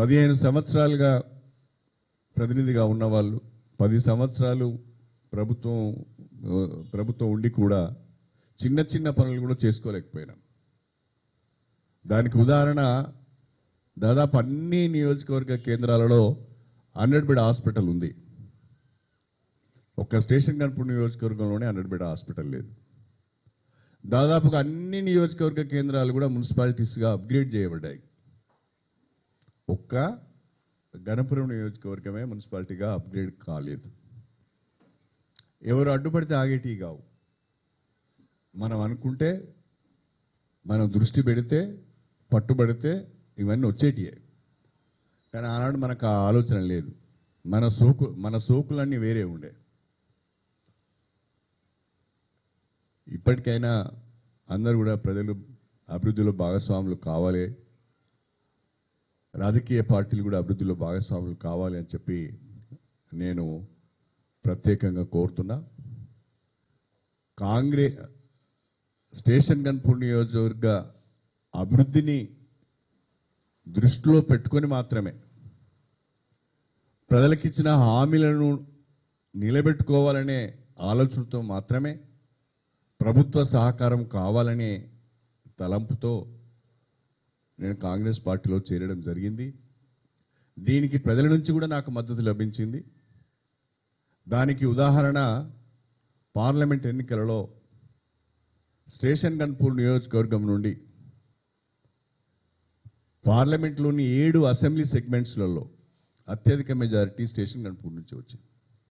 పదిహేను సంవత్సరాలుగా ప్రతినిధిగా ఉన్నవాళ్ళు పది సంవత్సరాలు ప్రభుత్వం ప్రభుత్వం ఉండి కూడా చిన్న చిన్న పనులు కూడా చేసుకోలేకపోయినాం. దానికి ఉదాహరణ దాదాపు అన్ని నియోజకవర్గ కేంద్రాలలో హండ్రెడ్ బెడ్ హాస్పిటల్ ఉంది. ఒక్క స్టేషన్ కనుపూర్ నియోజకవర్గంలోనే హండ్రెడ్ బెడ్ హాస్పిటల్ లేదు. దాదాపుగా అన్ని నియోజకవర్గ కేంద్రాలు కూడా మున్సిపాలిటీస్గా అప్గ్రేడ్ చేయబడ్డాయి. ఒక్క గణపురం నియోజకవర్గమే మున్సిపాలిటీగా అప్గ్రేడ్ కాలేదు. ఎవరు అడ్డుపడితే ఆగేటి కావు. మనం అనుకుంటే మనం దృష్టి పెడితే పట్టుబడితే ఇవన్నీ వచ్చేటియే. కానీ ఆనాడు మనకు ఆ ఆలోచన లేదు. మన సోకు మన సోకులన్నీ వేరే ఉండే. ఇప్పటికైనా అందరూ కూడా ప్రజలు అభివృద్ధిలో భాగస్వాములు కావాలి. రాజకీయ పార్టీలు కూడా అభివృద్ధిలో భాగస్వాములు కావాలి అని చెప్పి నేను ప్రత్యేకంగా కోరుతున్నా. కాంగ్రెస్ స్టేషన్ గన్పూర్ నియోజకవర్గ అభివృద్ధిని దృష్టిలో పెట్టుకొని మాత్రమే ప్రజలకిచ్చిన హామీలను నిలబెట్టుకోవాలనే ఆలోచనతో మాత్రమే ప్రభుత్వ సహకారం కావాలనే తలంపుతో నేను కాంగ్రెస్ పార్టీలో చేరడం జరిగింది. దీనికి ప్రజల నుంచి కూడా నాకు మద్దతు లభించింది. దానికి ఉదాహరణ పార్లమెంట్ ఎన్నికలలో స్టేషన్ గన్పూర్ నియోజకవర్గం నుండి పార్లమెంట్లోని ఏడు అసెంబ్లీ సెగ్మెంట్స్లలో అత్యధిక మెజారిటీ స్టేషన్ గన్పూర్ నుంచి వచ్చింది.